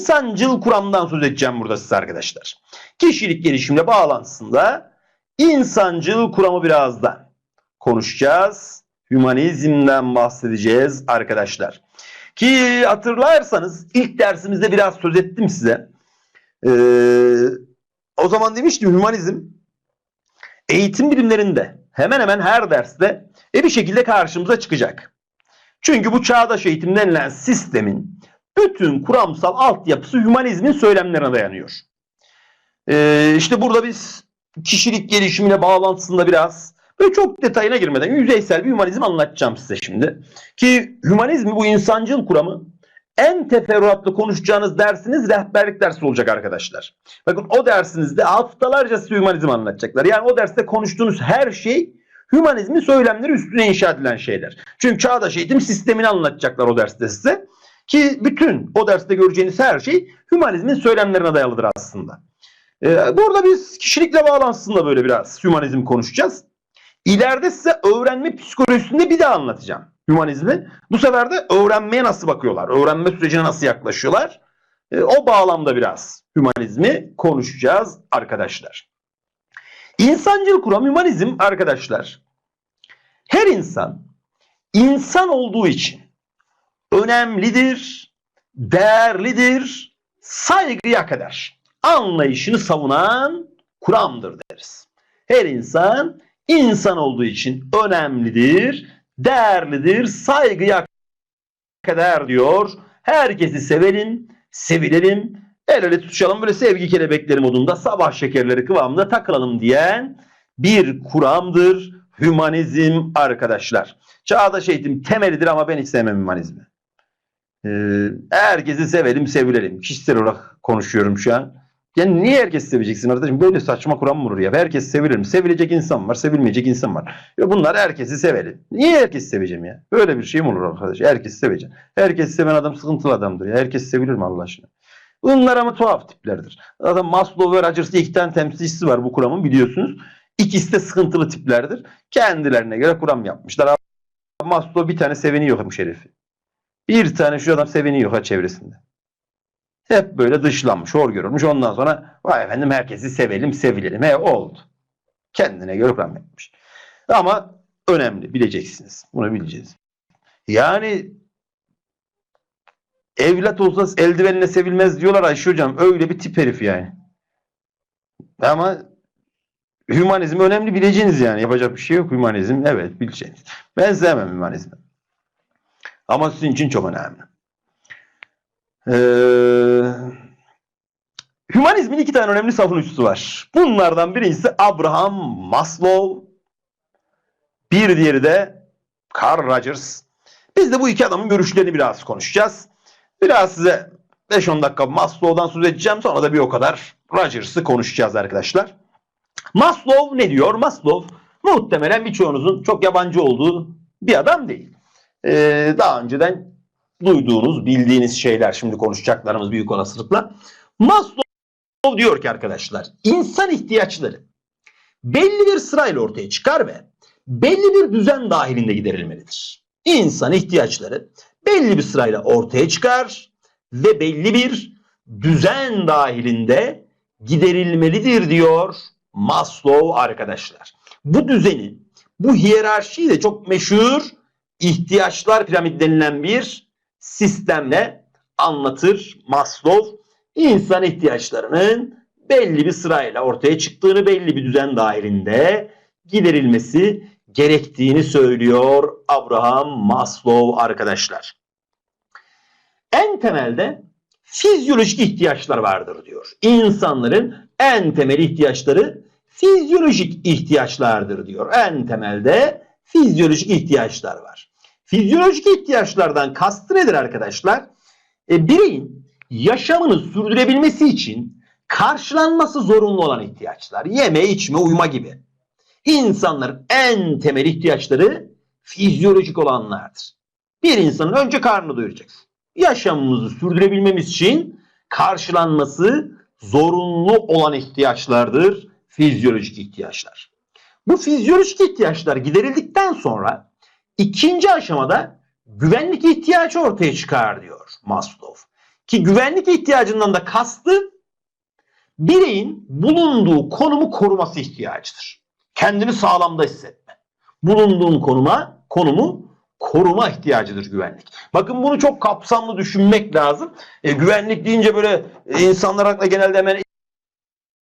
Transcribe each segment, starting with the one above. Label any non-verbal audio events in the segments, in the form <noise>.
insancıl kuramdan söz edeceğim burada size arkadaşlar. Kişilik gelişimle bağlantısında insancıl kuramı birazdan konuşacağız. Hümanizmden bahsedeceğiz arkadaşlar. Ki hatırlarsanız ilk dersimizde biraz söz ettim size. Ee, o zaman demiştim hümanizm eğitim bilimlerinde hemen hemen her derste e bir şekilde karşımıza çıkacak. Çünkü bu çağdaş eğitim denilen sistemin bütün kuramsal altyapısı hümanizmin söylemlerine dayanıyor. Ee, işte burada biz kişilik gelişimine bağlantısında biraz böyle çok detayına girmeden yüzeysel bir hümanizm anlatacağım size şimdi. Ki hümanizmi bu insancıl kuramı en teferruatlı konuşacağınız dersiniz rehberlik dersi olacak arkadaşlar. Bakın o dersinizde haftalarca size hümanizm anlatacaklar. Yani o derste konuştuğunuz her şey hümanizmin söylemleri üstüne inşa edilen şeyler. Çünkü çağdaş eğitim sistemini anlatacaklar o derste size. Ki bütün o derste göreceğiniz her şey hümanizmin söylemlerine dayalıdır aslında. Ee, burada biz kişilikle bağlantısında böyle biraz hümanizm konuşacağız. İleride size öğrenme psikolojisinde bir daha anlatacağım hümanizmi. Bu sefer de öğrenmeye nasıl bakıyorlar, öğrenme sürecine nasıl yaklaşıyorlar. Ee, o bağlamda biraz hümanizmi konuşacağız arkadaşlar. İnsancıl kuram hümanizm arkadaşlar. Her insan insan olduğu için önemlidir, değerlidir, saygıya kadar anlayışını savunan kuramdır deriz. Her insan insan olduğu için önemlidir, değerlidir, saygıya kadar diyor. Herkesi sevelim, sevilelim, el ele tutuşalım böyle sevgi kelebekleri modunda sabah şekerleri kıvamında takılalım diyen bir kuramdır hümanizm arkadaşlar. Çağdaş eğitim temelidir ama ben hiç sevmem hümanizmi. Ee, herkesi sevelim, sevilelim. Kişisel olarak konuşuyorum şu an. Yani niye herkes seveceksin arkadaşım? Böyle saçma kuram mı olur ya? Herkes sevilir mi? Sevilecek insan var, sevilmeyecek insan var. Ya bunlar herkesi sevelim. Niye herkes seveceğim ya? Böyle bir şey mi olur arkadaş? Herkes seveceğim. Herkes seven adam sıkıntılı adamdır ya. Herkes sevilir mi Allah aşkına? Bunlar ama tuhaf tiplerdir. Zaten Maslow ve Rogers diye iki tane temsilcisi var bu kuramın biliyorsunuz. İkisi de sıkıntılı tiplerdir. Kendilerine göre kuram yapmışlar. Maslow bir tane seveni yok herifi. Bir tane şu adam seveni yok ha çevresinde. Hep böyle dışlanmış, hor görülmüş. Ondan sonra vay efendim herkesi sevelim, sevilelim. He oldu. Kendine göre kuram yapmış. Ama önemli bileceksiniz. Bunu bileceğiz. Yani evlat olsa eldivenle sevilmez diyorlar Ayşe hocam. Öyle bir tip herif yani. Ama hümanizm önemli bileceğiniz yani. Yapacak bir şey yok. Hümanizm evet bileceğiniz. Ben sevmem hümanizmi. Ama sizin için çok önemli. Ee, hümanizmin iki tane önemli savunucusu var. Bunlardan birincisi Abraham Maslow. Bir diğeri de Carl Rogers. Biz de bu iki adamın görüşlerini biraz konuşacağız. Biraz size 5-10 dakika Maslow'dan söz edeceğim. Sonra da bir o kadar Rogers'ı konuşacağız arkadaşlar. Maslow ne diyor? Maslow muhtemelen birçoğunuzun çok yabancı olduğu bir adam değil. Ee, daha önceden duyduğunuz, bildiğiniz şeyler şimdi konuşacaklarımız büyük olasılıkla. Maslow diyor ki arkadaşlar insan ihtiyaçları belli bir sırayla ortaya çıkar ve belli bir düzen dahilinde giderilmelidir. İnsan ihtiyaçları belli bir sırayla ortaya çıkar ve belli bir düzen dahilinde giderilmelidir diyor Maslow arkadaşlar. Bu düzeni, bu hiyerarşiyi de çok meşhur ihtiyaçlar piramidi denilen bir sistemle anlatır Maslow. İnsan ihtiyaçlarının belli bir sırayla ortaya çıktığını, belli bir düzen dahilinde giderilmesi gerektiğini söylüyor Abraham Maslow arkadaşlar. En temelde fizyolojik ihtiyaçlar vardır diyor. İnsanların en temel ihtiyaçları fizyolojik ihtiyaçlardır diyor. En temelde fizyolojik ihtiyaçlar var. Fizyolojik ihtiyaçlardan kastı nedir arkadaşlar? E, bireyin yaşamını sürdürebilmesi için karşılanması zorunlu olan ihtiyaçlar. Yeme, içme, uyuma gibi. İnsanların en temel ihtiyaçları fizyolojik olanlardır. Bir insanın önce karnını doyuracaksın. Yaşamımızı sürdürebilmemiz için karşılanması zorunlu olan ihtiyaçlardır fizyolojik ihtiyaçlar. Bu fizyolojik ihtiyaçlar giderildikten sonra ikinci aşamada güvenlik ihtiyacı ortaya çıkar diyor Maslow. Ki güvenlik ihtiyacından da kastı bireyin bulunduğu konumu koruması ihtiyacıdır. Kendini sağlamda hissetme. Bulunduğun konuma, konumu koruma ihtiyacıdır güvenlik. Bakın bunu çok kapsamlı düşünmek lazım. E, güvenlik deyince böyle e, insanlar aklına genelde hemen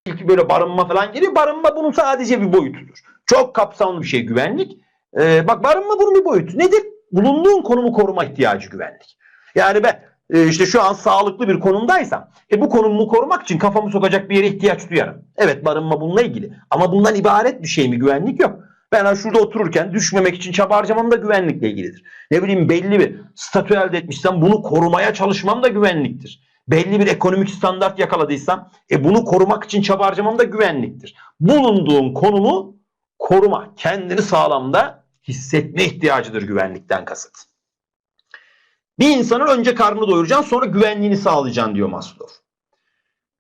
ilk böyle barınma falan geliyor. Barınma bunun sadece bir boyutudur. Çok kapsamlı bir şey güvenlik. E, bak barınma bunun bir boyutu. Nedir? Bulunduğun konumu koruma ihtiyacı güvenlik. Yani ben e, işte şu an sağlıklı bir konumdaysam e, bu konumumu korumak için kafamı sokacak bir yere ihtiyaç duyarım. Evet barınma bununla ilgili. Ama bundan ibaret bir şey mi güvenlik yok. Ben şurada otururken düşmemek için çaba harcamam da güvenlikle ilgilidir. Ne bileyim belli bir statü elde etmişsem bunu korumaya çalışmam da güvenliktir. Belli bir ekonomik standart yakaladıysam e bunu korumak için çaba harcamam da güvenliktir. Bulunduğun konumu koruma, kendini sağlamda hissetme ihtiyacıdır güvenlikten kasıt. Bir insanın önce karnını doyuracaksın sonra güvenliğini sağlayacaksın diyor Maslow.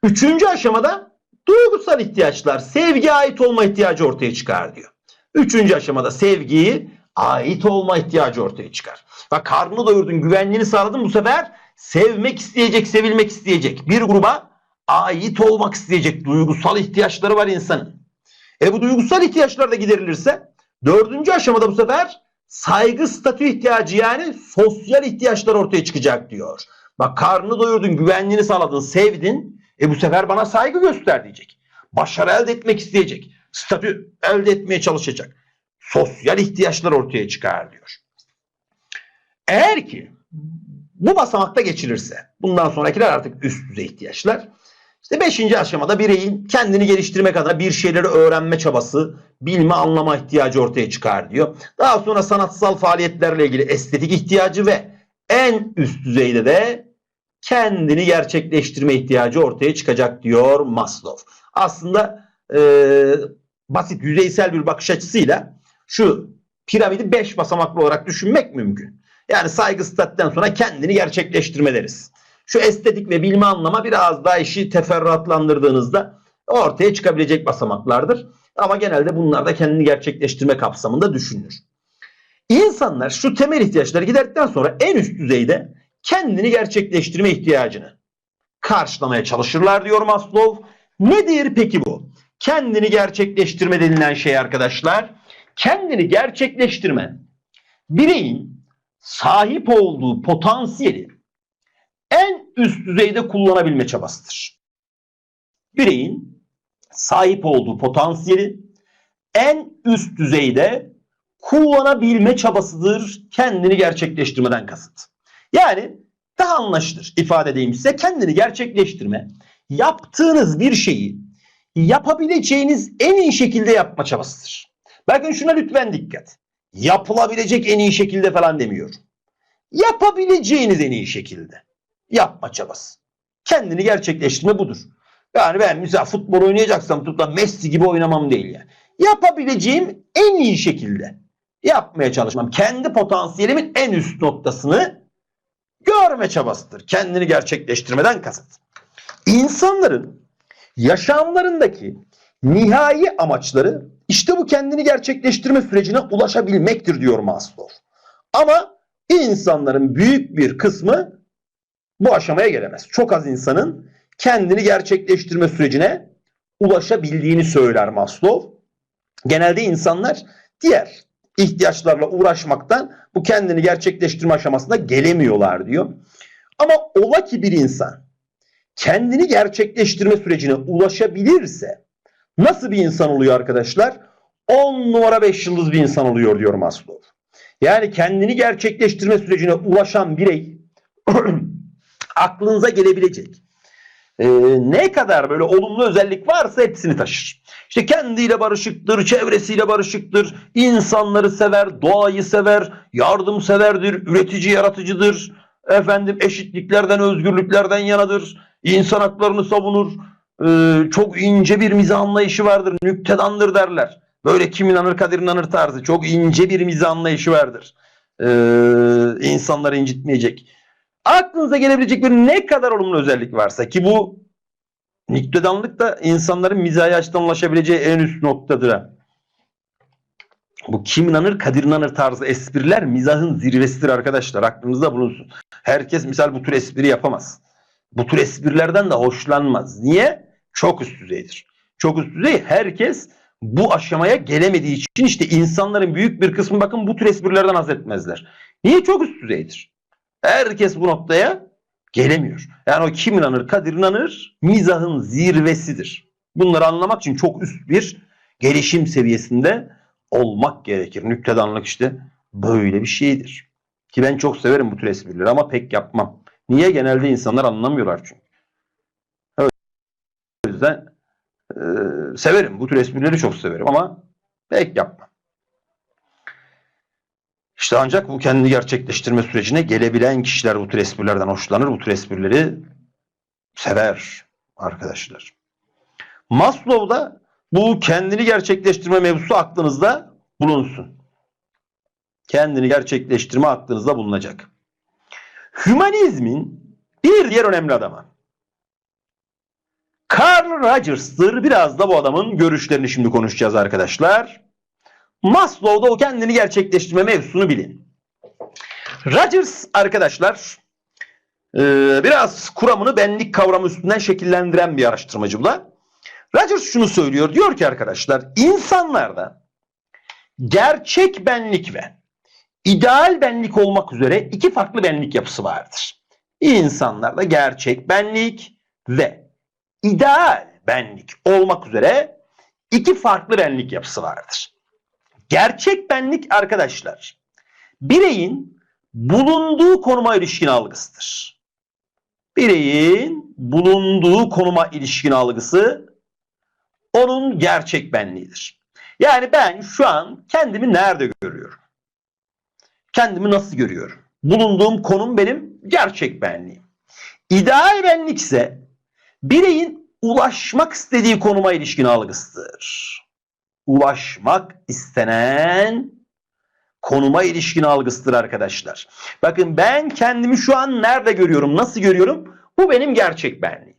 Üçüncü aşamada duygusal ihtiyaçlar, sevgi ait olma ihtiyacı ortaya çıkar diyor. Üçüncü aşamada sevgiyi ait olma ihtiyacı ortaya çıkar. Bak karnını doyurdun, güvenliğini sağladın bu sefer sevmek isteyecek, sevilmek isteyecek. Bir gruba ait olmak isteyecek duygusal ihtiyaçları var insanın. E bu duygusal ihtiyaçlar da giderilirse dördüncü aşamada bu sefer saygı statü ihtiyacı yani sosyal ihtiyaçlar ortaya çıkacak diyor. Bak karnını doyurdun, güvenliğini sağladın, sevdin. E bu sefer bana saygı göster diyecek. Başarı elde etmek isteyecek. Statü elde etmeye çalışacak. Sosyal ihtiyaçlar ortaya çıkar diyor. Eğer ki bu basamakta geçilirse bundan sonrakiler artık üst düzey ihtiyaçlar. İşte beşinci aşamada bireyin kendini geliştirmek adına bir şeyleri öğrenme çabası, bilme anlama ihtiyacı ortaya çıkar diyor. Daha sonra sanatsal faaliyetlerle ilgili estetik ihtiyacı ve en üst düzeyde de kendini gerçekleştirme ihtiyacı ortaya çıkacak diyor Maslow. Aslında e, basit yüzeysel bir bakış açısıyla şu piramidi 5 basamaklı olarak düşünmek mümkün. Yani saygı statüden sonra kendini gerçekleştirme deriz. Şu estetik ve bilme anlama biraz daha işi teferruatlandırdığınızda ortaya çıkabilecek basamaklardır. Ama genelde bunlar da kendini gerçekleştirme kapsamında düşünülür. İnsanlar şu temel ihtiyaçları giderdikten sonra en üst düzeyde kendini gerçekleştirme ihtiyacını karşılamaya çalışırlar diyor Maslow. Nedir peki bu? Kendini gerçekleştirme denilen şey arkadaşlar, kendini gerçekleştirme bireyin sahip olduğu potansiyeli en üst düzeyde kullanabilme çabasıdır. Bireyin sahip olduğu potansiyeli en üst düzeyde kullanabilme çabasıdır kendini gerçekleştirmeden kasıt. Yani daha anlaşılır ifade edeyim size kendini gerçekleştirme yaptığınız bir şeyi yapabileceğiniz en iyi şekilde yapma çabasıdır. Bakın şuna lütfen dikkat. Yapılabilecek en iyi şekilde falan demiyorum. Yapabileceğiniz en iyi şekilde yapma çabası. Kendini gerçekleştirme budur. Yani ben mesela futbol oynayacaksam tutup da Messi gibi oynamam değil yani. Yapabileceğim en iyi şekilde yapmaya çalışmam. Kendi potansiyelimin en üst noktasını görme çabasıdır. Kendini gerçekleştirmeden kasıt. İnsanların yaşamlarındaki nihai amaçları işte bu kendini gerçekleştirme sürecine ulaşabilmektir diyor Maslow. Ama insanların büyük bir kısmı bu aşamaya gelemez. Çok az insanın kendini gerçekleştirme sürecine ulaşabildiğini söyler Maslow. Genelde insanlar diğer ihtiyaçlarla uğraşmaktan bu kendini gerçekleştirme aşamasına gelemiyorlar diyor. Ama ola ki bir insan kendini gerçekleştirme sürecine ulaşabilirse nasıl bir insan oluyor arkadaşlar? 10 numara 5 yıldız bir insan oluyor diyor Maslow. Yani kendini gerçekleştirme sürecine ulaşan birey <clears throat> aklınıza gelebilecek e, ne kadar böyle olumlu özellik varsa hepsini taşır. İşte kendiyle barışıktır, çevresiyle barışıktır, insanları sever, doğayı sever, yardımseverdir, üretici yaratıcıdır, efendim eşitliklerden, özgürlüklerden yanadır, insan haklarını savunur, e, çok ince bir mizah anlayışı vardır, nüktedandır derler. Böyle kim inanır Kadir inanır tarzı çok ince bir mizah anlayışı vardır. E, insanları incitmeyecek aklınıza gelebilecek bir ne kadar olumlu özellik varsa ki bu niktedanlık da insanların mizahi açıdan ulaşabileceği en üst noktadır. Bu kim inanır Kadir inanır tarzı espriler mizahın zirvesidir arkadaşlar aklınızda bulunsun. Herkes misal bu tür espri yapamaz. bu tür esprilerden de hoşlanmaz. Niye? Çok üst düzeydir. Çok üst düzey herkes bu aşamaya gelemediği için işte insanların büyük bir kısmı bakın bu tür esprilerden haz etmezler. Niye? Çok üst düzeydir. Herkes bu noktaya gelemiyor. Yani o kim inanır? Kadir inanır. Mizahın zirvesidir. Bunları anlamak için çok üst bir gelişim seviyesinde olmak gerekir. Nüktedanlık işte böyle bir şeydir. Ki ben çok severim bu tür esprileri ama pek yapmam. Niye? Genelde insanlar anlamıyorlar çünkü. Evet. O yüzden e, severim. Bu tür esprileri çok severim ama pek yapmam. İşte ancak bu kendini gerçekleştirme sürecine gelebilen kişiler bu tür esprilerden hoşlanır. Bu tür esprileri sever arkadaşlar. Maslow'da bu kendini gerçekleştirme mevzusu aklınızda bulunsun. Kendini gerçekleştirme aklınızda bulunacak. Hümanizmin bir diğer önemli adamı. Carl Rogers'tır. Biraz da bu adamın görüşlerini şimdi konuşacağız arkadaşlar. Maslow'da o kendini gerçekleştirme mevzusunu bilin. Rogers arkadaşlar e, biraz kuramını benlik kavramı üstünden şekillendiren bir araştırmacı bu da. Rogers şunu söylüyor. Diyor ki arkadaşlar insanlarda gerçek benlik ve ideal benlik olmak üzere iki farklı benlik yapısı vardır. İnsanlarda gerçek benlik ve ideal benlik olmak üzere iki farklı benlik yapısı vardır. Gerçek benlik arkadaşlar bireyin bulunduğu konuma ilişkin algısıdır. Bireyin bulunduğu konuma ilişkin algısı onun gerçek benliğidir. Yani ben şu an kendimi nerede görüyorum? Kendimi nasıl görüyorum? Bulunduğum konum benim gerçek benliğim. İdeal benlik ise bireyin ulaşmak istediği konuma ilişkin algısıdır. Ulaşmak istenen konuma ilişkin algısıdır arkadaşlar. Bakın ben kendimi şu an nerede görüyorum, nasıl görüyorum? Bu benim gerçek benliğim.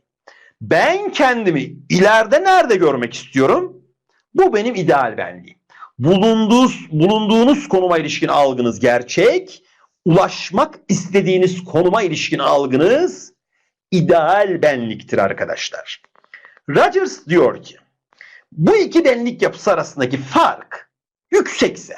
Ben kendimi ileride nerede görmek istiyorum? Bu benim ideal benliğim. Bulunduğunuz, bulunduğunuz konuma ilişkin algınız gerçek, ulaşmak istediğiniz konuma ilişkin algınız ideal benliktir arkadaşlar. Rogers diyor ki bu iki benlik yapısı arasındaki fark yüksekse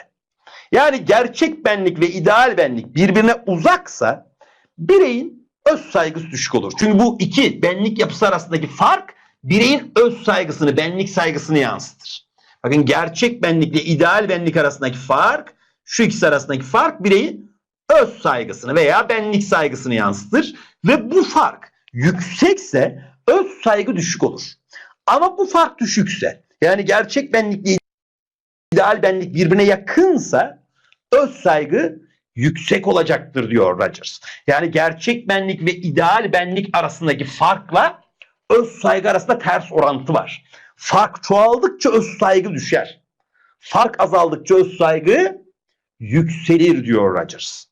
yani gerçek benlik ve ideal benlik birbirine uzaksa bireyin öz saygısı düşük olur. Çünkü bu iki benlik yapısı arasındaki fark bireyin öz saygısını, benlik saygısını yansıtır. Bakın gerçek benlikle ideal benlik arasındaki fark, şu ikisi arasındaki fark bireyin öz saygısını veya benlik saygısını yansıtır. Ve bu fark yüksekse öz saygı düşük olur. Ama bu fark düşükse yani gerçek benlikle ideal benlik birbirine yakınsa öz saygı yüksek olacaktır diyor Rogers. Yani gerçek benlik ve ideal benlik arasındaki farkla öz saygı arasında ters orantı var. Fark çoğaldıkça öz saygı düşer. Fark azaldıkça öz saygı yükselir diyor Rogers.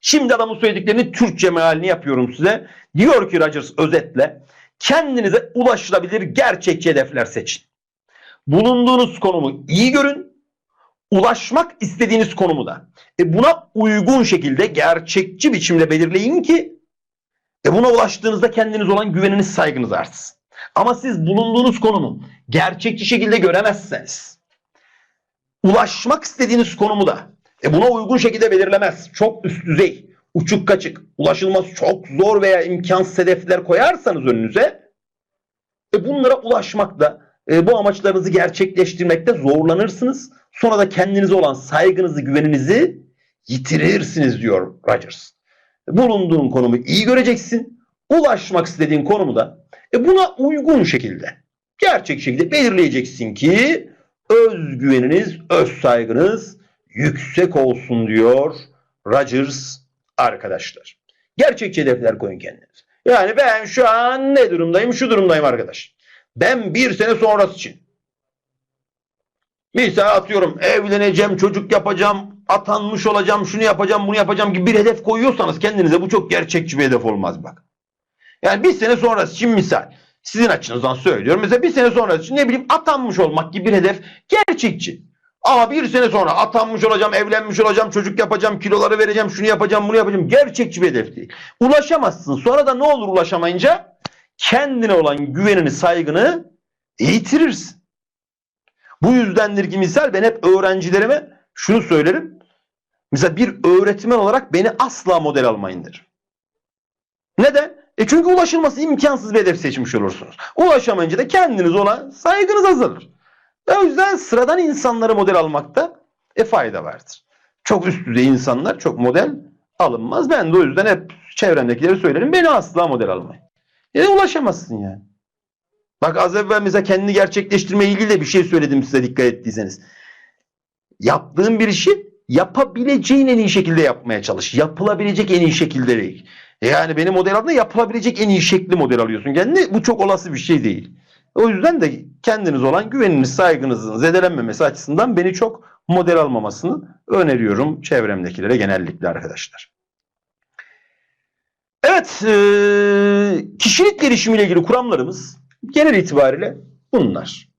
Şimdi adamın söylediklerini Türkçe mealini yapıyorum size. Diyor ki Rogers özetle kendinize ulaşılabilir gerçekçi hedefler seçin. Bulunduğunuz konumu iyi görün. Ulaşmak istediğiniz konumu da. E buna uygun şekilde gerçekçi biçimde belirleyin ki e buna ulaştığınızda kendiniz olan güveniniz saygınız artsın. Ama siz bulunduğunuz konumu gerçekçi şekilde göremezseniz ulaşmak istediğiniz konumu da e buna uygun şekilde belirlemez. Çok üst düzey, uçuk kaçık, ulaşılması çok zor veya imkansız hedefler koyarsanız önünüze e bunlara ulaşmakta, e bu amaçlarınızı gerçekleştirmekte zorlanırsınız. Sonra da kendinize olan saygınızı, güveninizi yitirirsiniz diyor Rogers. Bulunduğun konumu iyi göreceksin. Ulaşmak istediğin konumu da e buna uygun şekilde, gerçek şekilde belirleyeceksin ki özgüveniniz, öz saygınız yüksek olsun diyor Rogers arkadaşlar. Gerçekçi hedefler koyun kendiniz. Yani ben şu an ne durumdayım? Şu durumdayım arkadaş. Ben bir sene sonrası için misal atıyorum evleneceğim, çocuk yapacağım, atanmış olacağım, şunu yapacağım, bunu yapacağım gibi bir hedef koyuyorsanız kendinize bu çok gerçekçi bir hedef olmaz bak. Yani bir sene sonrası için misal sizin açınızdan söylüyorum. Mesela bir sene sonrası için ne bileyim atanmış olmak gibi bir hedef gerçekçi. Ama bir sene sonra atanmış olacağım, evlenmiş olacağım, çocuk yapacağım, kiloları vereceğim, şunu yapacağım, bunu yapacağım. Gerçekçi bir hedef değil. Ulaşamazsın. Sonra da ne olur ulaşamayınca? Kendine olan güvenini, saygını yitirirsin. Bu yüzdendir ki misal ben hep öğrencilerime şunu söylerim. Mesela bir öğretmen olarak beni asla model almayın derim. Neden? E çünkü ulaşılması imkansız bir hedef seçmiş olursunuz. Ulaşamayınca da kendiniz ona saygınız azalır. O yüzden sıradan insanları model almakta e fayda vardır. Çok üst düzey insanlar çok model alınmaz. Ben de o yüzden hep çevremdekileri söylerim. Beni asla model almayın. E ulaşamazsın yani. Bak az evvel mesela kendini gerçekleştirme ilgili de bir şey söyledim size dikkat ettiyseniz. Yaptığın bir işi yapabileceğin en iyi şekilde yapmaya çalış. Yapılabilecek en iyi şekilde değil. Yani beni model aldığında yapılabilecek en iyi şekli model alıyorsun kendini. Bu çok olası bir şey değil. O yüzden de kendiniz olan güveniniz, saygınızın zedelenmemesi açısından beni çok model almamasını öneriyorum çevremdekilere genellikle arkadaşlar. Evet, eee, kişilik gelişimiyle ilgili kuramlarımız genel itibariyle bunlar.